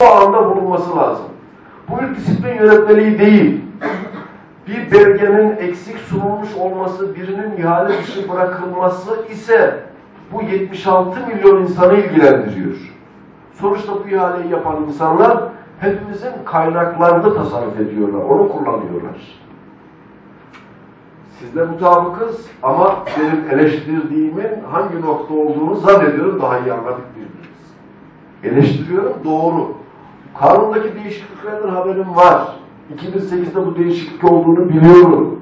bu alanda bulunması lazım. Bu bir disiplin yönetmeliği değil. Bir belgenin eksik sunulmuş olması, birinin ihale dışı bırakılması ise bu 76 milyon insanı ilgilendiriyor. Sonuçta bu ihaleyi yapan insanlar hepimizin kaynaklarını tasarruf ediyorlar, onu kullanıyorlar. Sizle mutabıkız ama benim eleştirdiğimin hangi nokta olduğunu zannediyorum daha iyi anladık birbirimiz. Eleştiriyorum doğru. Kanundaki değişikliklerden haberim var. 2008'de bu değişiklik olduğunu biliyorum.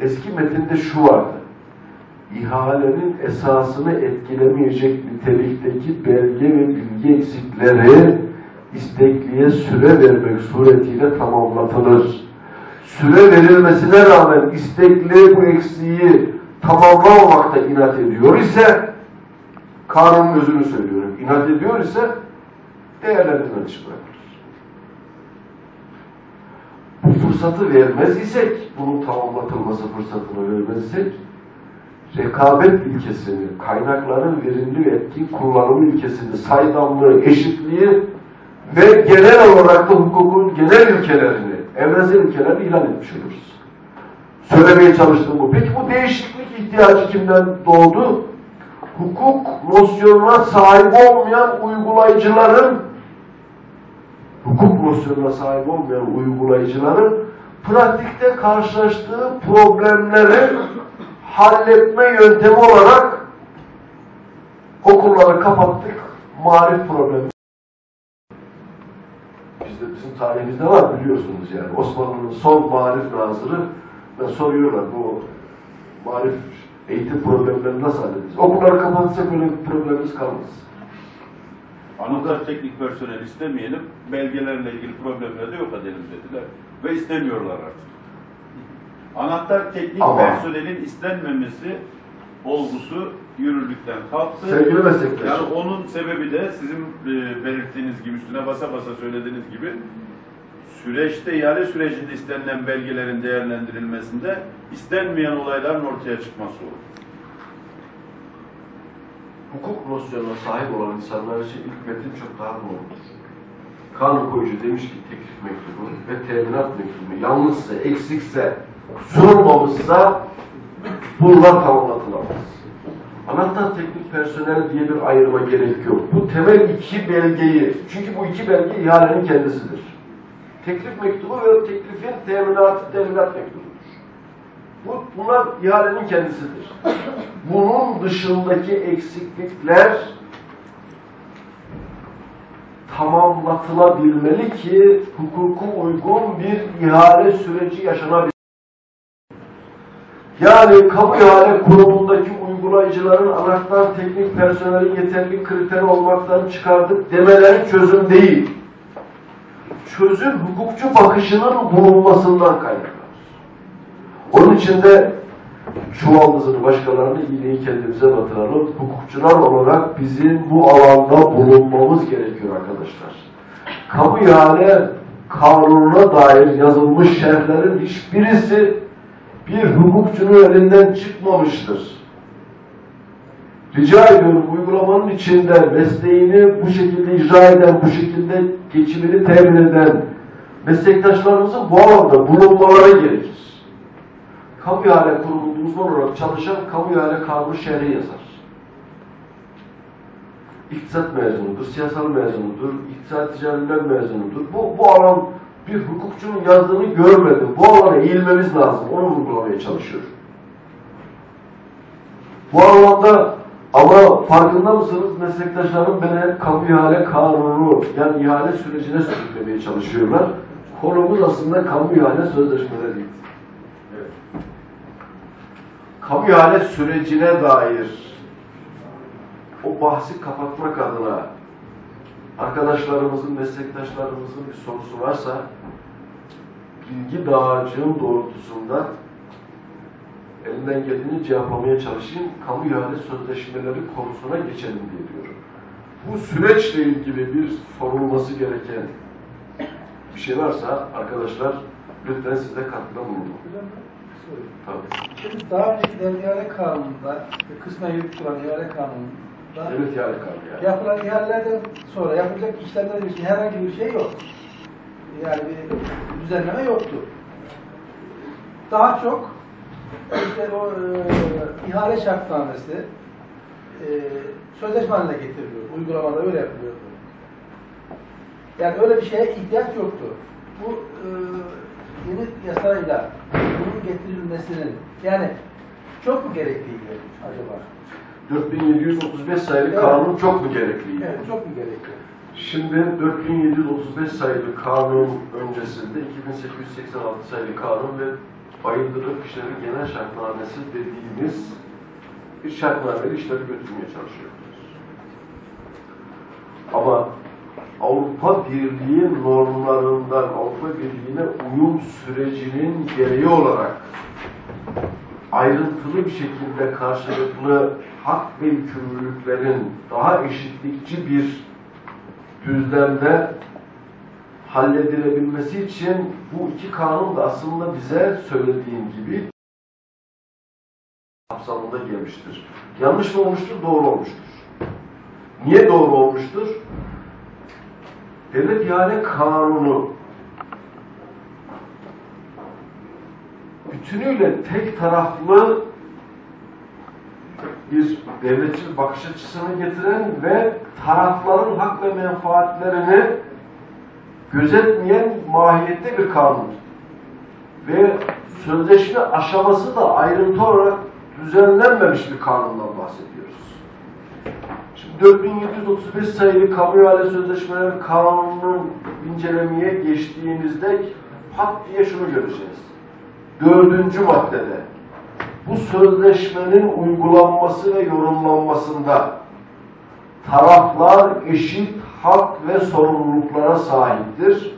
Eski metinde şu vardı. İhalenin esasını etkilemeyecek nitelikteki belge ve bilgi eksikleri istekliye süre vermek suretiyle tamamlatılır. Süre verilmesine rağmen istekli bu eksiği tamamlamamakta inat ediyor ise kanunun özünü söylüyorum. İnat ediyor ise değerlendirme dışı bırakılır. Bu fırsatı vermez isek, bunun tamamlatılması fırsatını vermezsek, rekabet ilkesini, kaynakların verimli ve etkin kullanımı ilkesini, saydamlığı, eşitliği ve genel olarak da hukukun genel ilkelerini, evrensel ilkelerini ilan etmiş oluruz. Söylemeye çalıştığım bu. Peki bu değişiklik ihtiyacı kimden doğdu? Hukuk nosyonuna sahip olmayan uygulayıcıların hukuk nosyonuna sahip olmayan uygulayıcıların pratikte karşılaştığı problemleri halletme yöntemi olarak okulları kapattık, marif problemi. Bizde, bizim tarihimizde var biliyorsunuz yani. Osmanlı'nın son marif nazırı ve soruyorlar bu marif eğitim problemlerini nasıl halledeceğiz? Okulları kapatırsak böyle bir problemimiz kalmaz. Anahtar teknik personel istemeyelim, belgelerle ilgili problemleri de yok edelim dediler. Ve istemiyorlar artık. Anahtar teknik Ama- personelin istenmemesi olgusu yürürlükten kalktı. Sevgili meslektaşım. Yani onun sebebi de sizin e, belirttiğiniz gibi, üstüne basa basa söylediğiniz gibi süreçte, ihale sürecinde istenilen belgelerin değerlendirilmesinde istenmeyen olayların ortaya çıkması olur. Hukuk nosyonuna sahip olan insanlar için ilk metin çok daha doğrudur. Kanun koyucu demiş ki teklif mektubu ve teminat mektubu yanlışsa, eksikse, sunulmamışsa bunlar tamamlatılamaz. Anahtar teknik personel diye bir ayrıma gerek yok. Bu temel iki belgeyi, çünkü bu iki belge ihalenin kendisidir. Teklif mektubu ve teklifin teminatı teminat mektubudur. Bu, bunlar ihalenin kendisidir. Bunun dışındaki eksiklikler tamamlatılabilmeli ki hukuku uygun bir ihale süreci yaşanabilir. Yani kamu ihale kurumundaki uygulayıcıların anahtar teknik personelin yeterli kriter olmaktan çıkardık demeleri çözüm değil. Çözüm hukukçu bakışının bulunmasından kaynaklanır. İçin de çuvaldızını başkalarına iğneyi kendimize batıralım. Hukukçular olarak bizim bu alanda bulunmamız gerekiyor arkadaşlar. Kamu ihale kanununa dair yazılmış şerhlerin hiçbirisi bir hukukçunun elinden çıkmamıştır. Rica ediyorum uygulamanın içinde mesleğini bu şekilde icra eden, bu şekilde geçimini temin eden meslektaşlarımızın bu alanda bulunmaları gerekir. Kamu ihale kurumunda uzman olarak çalışan kamu ihale kanunu şerhi yazar. İktisat mezunudur, siyasal mezunudur, iktisat ticaretler mezunudur. Bu, bu alan bir hukukçunun yazdığını görmedim. Bu alana eğilmemiz lazım. Onu vurgulamaya çalışıyorum. Bu anlamda ama farkında mısınız meslektaşlarım beni kamu ihale kanunu yani ihale sürecine sürüklemeye çalışıyorlar. Konumuz aslında kamu ihale sözleşmeleri. Kamu ihale sürecine dair o bahsi kapatmak adına arkadaşlarımızın, meslektaşlarımızın bir sorusu varsa bilgi dağarcığım doğrultusunda elimden geldiğini cevaplamaya çalışayım. Kamu ihale sözleşmeleri konusuna geçelim diye diyorum. Bu süreçle ilgili bir sorulması gereken bir şey varsa arkadaşlar lütfen siz katkıda bulunun. Tabii. Şimdi daha önceki ihale kanununda kısmen yürütülen ihale kanunu Daha Evet yani. Yapılan ihalelerden sonra yapılacak işlemler için herhangi bir şey yok. Yani bir düzenleme yoktu. Daha çok işte o e, ihale şartnamesi e, sözleşme haline getiriliyor. Uygulamada öyle yapılıyordu. Yani öyle bir şeye ihtiyaç yoktu. Bu e, yeni yasayla getirilmesinin yani çok mu gerekliydi acaba? 4735 sayılı Evet. kanun çok mu gerekliydi? Evet, çok mu gerekli? Şimdi 4735 sayılı kanun öncesinde 2886 sayılı kanun ve bayındırlık işleri genel şartnamesi dediğimiz bir şartnameyle işleri götürmeye çalışıyoruz. Ama Avrupa Birliği normlarından Avrupa Birliği'ne uyum sürecinin gereği olarak ayrıntılı bir şekilde karşılıklı hak ve yükümlülüklerin daha eşitlikçi bir düzlemde halledilebilmesi için bu iki kanun da aslında bize söylediğim gibi kapsamında gelmiştir. Yanlış mı olmuştur? Doğru olmuştur. Niye doğru olmuştur? Devlet ihale kanunu bütünüyle tek taraflı bir devletçi bakış açısını getiren ve tarafların hak ve menfaatlerini gözetmeyen mahiyette bir kanun. Ve sözleşme aşaması da ayrıntı olarak düzenlenmemiş bir. Şimdi 4735 sayılı kamu ihale sözleşmeleri kanununu incelemeye geçtiğimizde pat diye şunu göreceğiz. Dördüncü maddede bu sözleşmenin uygulanması ve yorumlanmasında taraflar eşit hak ve sorumluluklara sahiptir.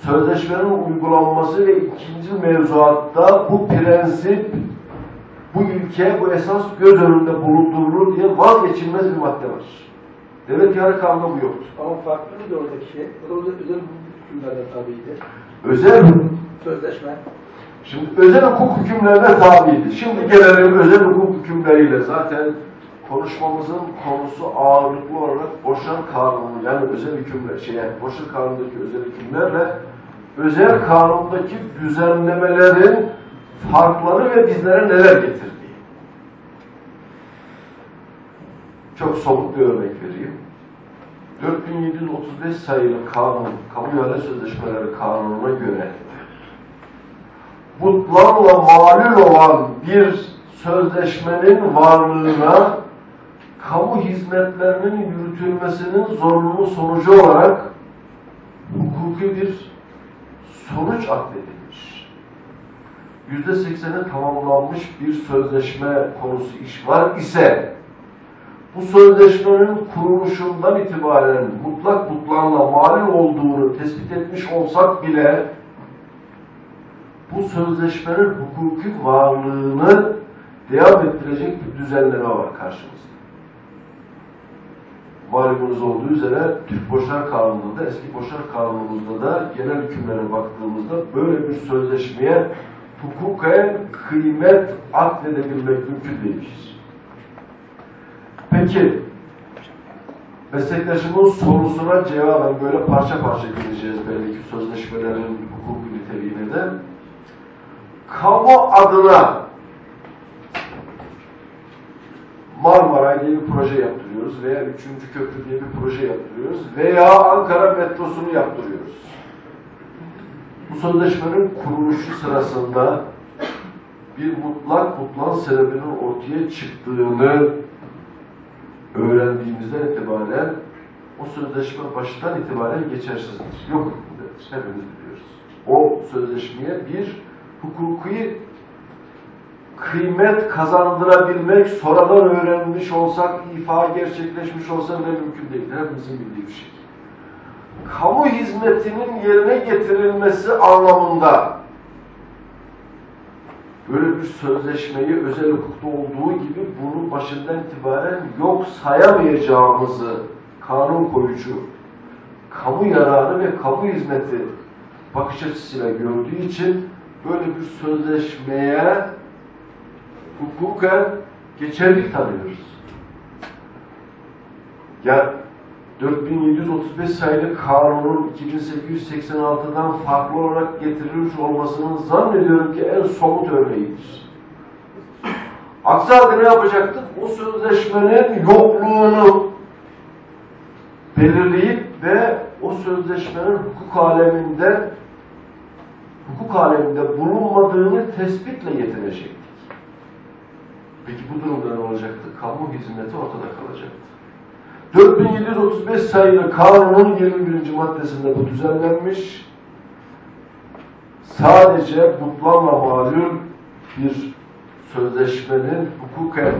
Sözleşmenin uygulanması ve ikinci mevzuatta bu prensip, bu ilke, bu esas göz önünde bulundurulur diye vazgeçilmez bir madde var. Devlet ihale kanunu bu yoktur. Ama farklı bir de oradaki şey. O da özel, hükümlerine tabiydi. Özel Sözleşme. Şimdi özel hukuk hükümlerine tabiydi. Şimdi gelelim özel hukuk hükümleriyle. Zaten konuşmamızın konusu ağırlıklı olarak boşan kanunu yani özel hükümler, şey yani boşan kanundaki özel hükümlerle özel kanundaki düzenlemelerin farkları ve bizlere neler getirdiği. Çok somut bir örnek vereyim. 4735 sayılı kanun, kamu ihale sözleşmeleri kanununa göre butlanla malul olan bir sözleşmenin varlığına kamu hizmetlerinin yürütülmesinin zorunlu sonucu olarak hukuki bir sonuç atfedilmiş. Yüzde sekseni tamamlanmış bir sözleşme konusu iş var ise bu sözleşmenin kuruluşundan itibaren mutlak butlanla malul olduğunu tespit etmiş olsak bile bu sözleşmenin hukuki varlığını devam ettirecek bir düzenleme var karşımızda. Malumunuz olduğu üzere Türk Boşlar Kanunu'nda, eski Boşlar Kanunumuzda da genel hükümlere baktığımızda böyle bir sözleşmeye hukuken kıymet atfedebilmek mümkün değildir. Peki, meslektaşımın sorusuna cevaben böyle parça parça gireceğiz belki sözleşmelerin hukuki niteliğine de kamu adına Marmaray diye bir proje yaptırıyoruz veya Üçüncü Köprü diye bir proje yaptırıyoruz veya Ankara metrosunu yaptırıyoruz. Bu sözleşmenin kuruluşu sırasında bir mutlak mutlan sebebinin ortaya çıktığını öğrendiğimizden itibaren o sözleşme baştan itibaren geçersizdir. Yok hükmündedir. Hepimiz biliyoruz. O sözleşmeye bir hukuki kıymet kazandırabilmek, sonradan öğrenmiş olsak, ifa gerçekleşmiş olsa bile mümkün değil. Hepimizin bildiği bir şey. Kamu hizmetinin yerine getirilmesi anlamında böyle bir sözleşmeyi özel hukukta olduğu gibi bunu başından itibaren yok sayamayacağımızı kanun koyucu, kamu yararı ve kamu hizmeti bakış açısıyla gördüğü için böyle bir sözleşmeye hukuken geçerli tanıyoruz. Yani 4735 sayılı kanunun 2886'dan farklı olarak getirilmiş olmasının zannediyorum ki en somut örneğidir. Aksi halde ne yapacaktık? O sözleşmenin yokluğunu belirleyip ve o sözleşmenin hukuk aleminde hukuk aleminde bulunmadığını tespitle yetinecektik. Peki bu durumda ne olacaktı? Kamu hizmeti ortada kalacaktı. 4735 sayılı kanunun 21. maddesinde bu düzenlenmiş. Sadece mutlanla malum bir sözleşmenin hukuken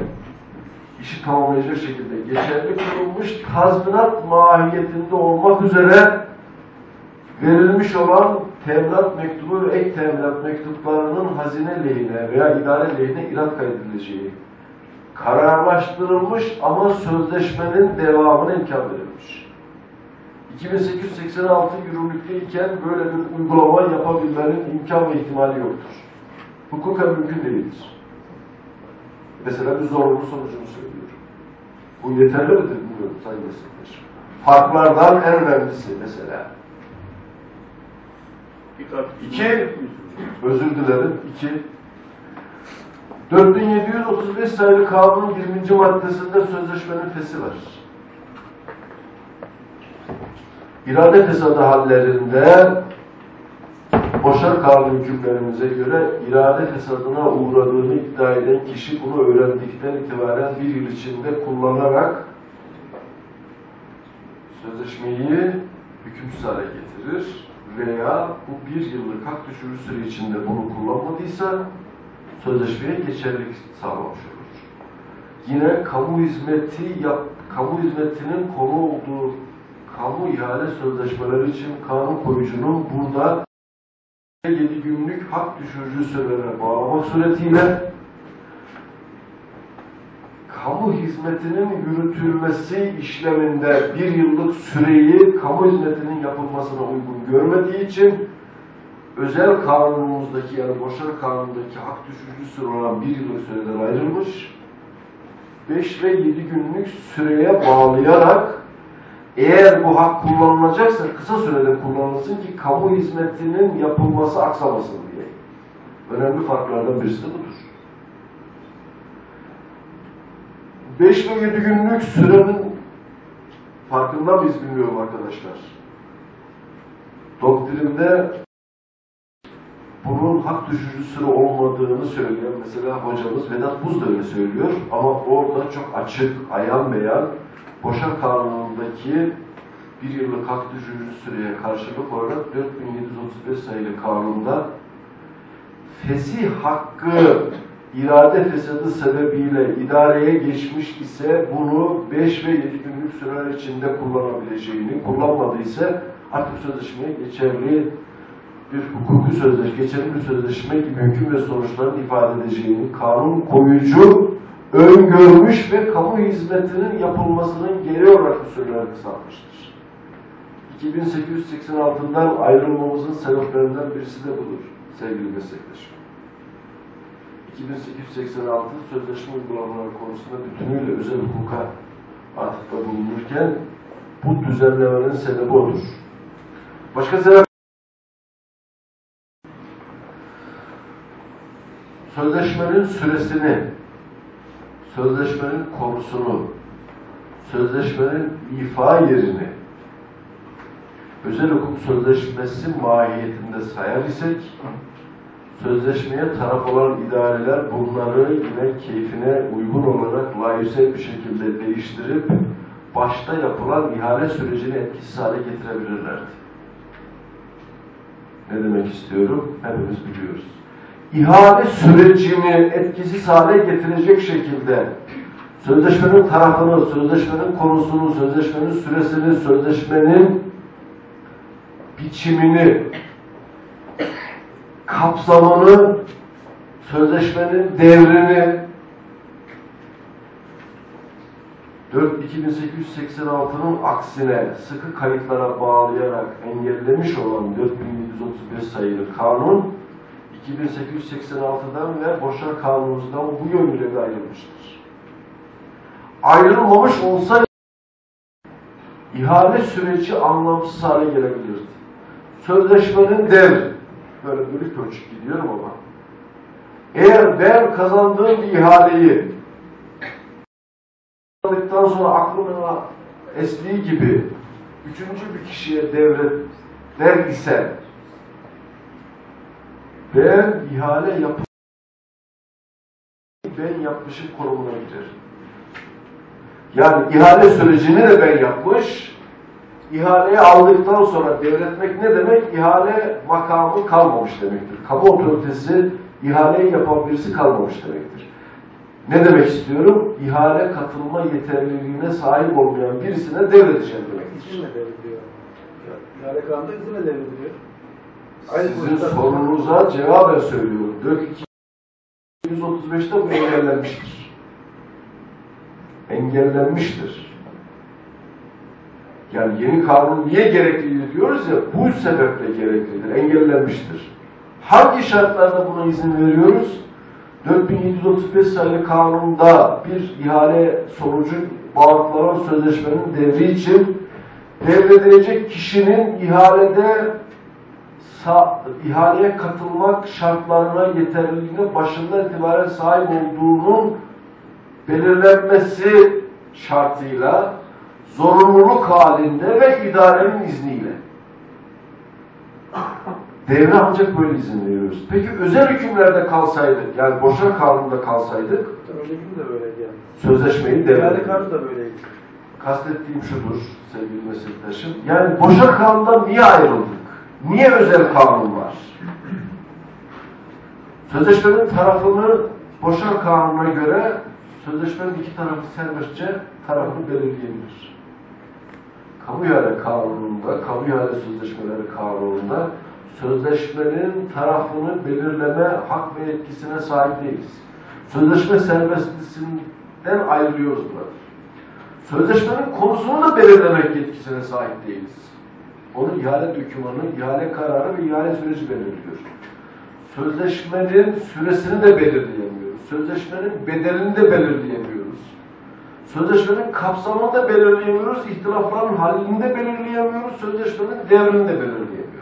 işi tamamlayacak şekilde geçerli kılınmış tazminat mahiyetinde olmak üzere verilmiş olan teminat mektubu ve ek teminat mektuplarının hazine lehine veya idare lehine irat kaydedileceği kararlaştırılmış ama sözleşmenin devamına imkan verilmiş. 2886 yürürlükteyken böyle bir uygulama yapabilmenin imkan ve ihtimali yoktur. Hukuken mümkün değildir. Mesela bir zorunlu sonucunu söylüyorum. Bu yeterli midir bilmiyorum sayın meslektaşım. Farklardan en önemlisi mesela. İki, özür dilerim, iki, 4735 sayılı kanunun 20. maddesinde sözleşmenin fesi var. İrade fesadı hallerinde boşar kanun hükümlerimize göre irade fesadına uğradığını iddia eden kişi bunu öğrendikten itibaren bir yıl içinde kullanarak sözleşmeyi hükümsüz hale getirir veya bu bir yıllık hak düşürü süre içinde bunu kullanmadıysa sözleşmeye geçerlilik sağlamış olur. Yine kamu hizmeti yap, kamu hizmetinin konu olduğu kamu ihale sözleşmeleri için kanun koyucunun burada 7 günlük hak düşürücü sürelerine bağlamak suretiyle kamu hizmetinin yürütülmesi işleminde bir yıllık süreyi kamu hizmetinin yapılmasına uygun görmediği için özel kanunumuzdaki yani boşar kanunundaki hak düşürücü süre olan bir yıllık süreden ayrılmış. 5 ve 7 günlük süreye bağlayarak eğer bu hak kullanılacaksa kısa sürede kullanılsın ki kamu hizmetinin yapılması aksamasın diye. Önemli farklardan birisi de budur. 5 ve 7 günlük sürenin farkında mıyız bilmiyorum arkadaşlar. Doktrinde bunun hak düşürücü süre olmadığını söylüyor. Mesela hocamız Vedat Buz da öyle söylüyor. Ama orada çok açık, ayan beyan boşa kanunundaki bir yıllık hak düşürücü süreye karşılık olarak 4735 sayılı kanunda fesih hakkı irade fesadı sebebiyle idareye geçmiş ise bunu 5 ve 7 günlük süreler içinde kullanabileceğini, kullanmadıysa artık sözleşmeye geçerli bir hukuki sözleşme, geçerli bir sözleşme gibi hüküm ve sonuçlarını ifade edeceğini kanun koyucu öngörmüş ve kamu hizmetinin yapılmasının gereği olarak süreler kısaltmıştır. 2886'dan ayrılmamızın sebeplerinden birisi de budur sevgili meslektaşım. 2886 sözleşme uygulamaları konusunda bütünüyle özel hukuka atıfta bulunurken bu düzenlemenin sebebi odur. Başka sebep sözleşmenin süresini, sözleşmenin konusunu, sözleşmenin ifa yerini özel hukuk sözleşmesi mahiyetinde sayar isek sözleşmeye taraf olan idareler bunları yine keyfine uygun olarak layıksel bir şekilde değiştirip başta yapılan ihale sürecini etkisiz hale getirebilirlerdi. Ne demek istiyorum? Hepimiz biliyoruz. İhale sürecini etkisiz hale getirecek şekilde sözleşmenin tarafını, sözleşmenin konusunu, sözleşmenin süresini, sözleşmenin biçimini, kapsamını, sözleşmenin devrini 4.2886'nın aksine sıkı kayıtlara bağlayarak engellemiş olan 4735 sayılı kanun 2886'dan ve boşar kanunumuzdan bu yönüyle de ayrılmıştır. Ayrılmamış olsaydı ihale süreci anlamsız hale gelebilirdi. Sözleşmenin devri, böyle bölük ölçük gidiyorum ama, eğer ben kazandığım bir ihaleyi aldıktan sonra aklına estiği gibi üçüncü bir kişiye devretler ise ben ihale yap ben yapmışım konumuna girer. Yani ihale sürecini de ben yapmış, ihaleyi aldıktan sonra devretmek ne demek? İhale makamı kalmamış demektir. Kamu otoritesi ihaleyi yapan birisi kalmamış demektir. Ne demek istiyorum? İhale katılma yeterliliğine sahip olmayan birisine devredeceğim demektir. İzinle devrediyor. İhale kanunda izinle devrediliyor. Sizin sorunuza cevaben söylüyorum. Dök 235'te bu engellenmiştir. Engellenmiştir. Yani yeni kanun niye gereklidir diyoruz ya, bu sebeple gereklidir, engellenmiştir. Hangi şartlarda buna izin veriyoruz? 4735 sayılı kanunda bir ihale sonucu bağlanan sözleşmenin devri için devredilecek kişinin ihalede ihaleye katılmak şartlarına yeterliliğine başından itibaren sahip olduğunun belirlenmesi şartıyla zorunluluk halinde ve idarenin izniyle. Devre ancak böyle izin veriyoruz. Peki özel hükümlerde kalsaydık, yani boşa kanunda kalsaydık, Önceki de böyleydi yani. sözleşmeyi devre kanunu da böyleydi. Kastettiğim şudur sevgili meslektaşım. Yani boşa kanundan niye ayrıldık? Niye özel kanun var? Sözleşmenin tarafını boşa kanuna göre sözleşmenin iki tarafı serbestçe tarafını belirleyebilir. Kamu ihale kanununda, kamu ihale sözleşmeleri kanununda sözleşmenin tarafını belirleme hak ve yetkisine sahip değiliz. Sözleşme serbestlisinden ayrılıyoruz burada. Sözleşmenin konusunu da belirlemek yetkisine sahip değiliz. Onu ihale dokümanı, ihale kararı ve ihale süreci belirliyor. Sözleşmenin süresini de belirleyemiyoruz. Sözleşmenin bedelini de belirleyemiyoruz. Sözleşmenin kapsamını da belirleyemiyoruz. İhtilafların halini de belirleyemiyoruz. Sözleşmenin devrini de belirleyemiyoruz.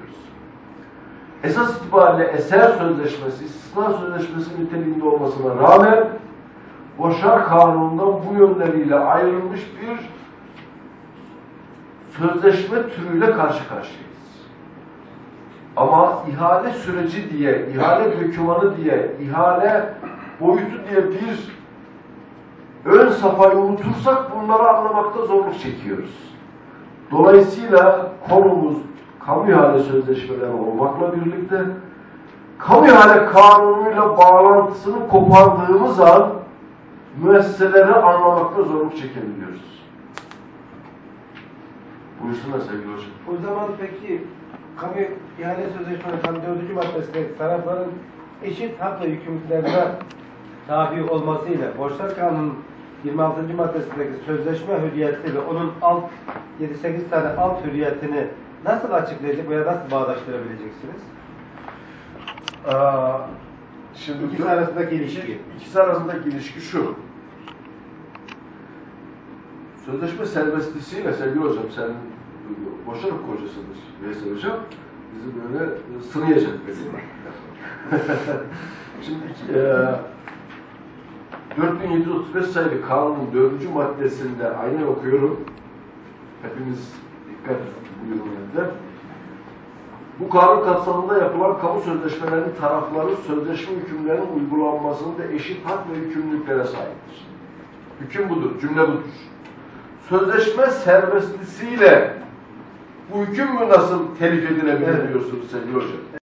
Esas itibariyle eser sözleşmesi, istisna sözleşmesi niteliğinde olmasına rağmen Boşar Kanunu'ndan bu yönleriyle ayrılmış bir sözleşme türüyle karşı karşıyayız. Ama ihale süreci diye, ihale dokümanı diye, ihale boyutu diye bir ön safhayı unutursak bunları anlamakta zorluk çekiyoruz. Dolayısıyla konumuz kamu ihale sözleşmeleri olmakla birlikte kamu ihale kanunuyla bağlantısını kopardığımız an müesseseleri anlamakta zorluk çekebiliyoruz. Buyursunlar sevgili hocam. O zaman peki kamu ihale sözleşmelerinin 4. maddesindeki tarafların eşit hak ve yükümlülüklerine tabi olmasıyla Borçlar Kanunu'nun 26. maddesindeki sözleşme hürriyeti ve onun alt 7-8 tane alt hürriyetini nasıl açıklayacak veya nasıl bağdaştırabileceksiniz? Aa, şimdi İkisi arasındaki ilişki. İkisi arasındaki ilişki şu. Sözleşme serbestlisiyle sevgili hocam sen boşanık kocasıdır Veysel hocam. Bizi böyle sınayacak beni. Şimdi e, 4735 sayılı kanunun 4. maddesinde aynı okuyorum. Hepiniz dikkat buyurun evde. Bu kanun kapsamında yapılan kamu sözleşmelerinin tarafları sözleşme hükümlerinin uygulanmasında eşit hak ve yükümlülüklere sahiptir. Hüküm budur, cümle budur. Sözleşme serbestlisiyle bu hüküm mü nasıl telif edilebilir diyorsunuz sevgili hocam?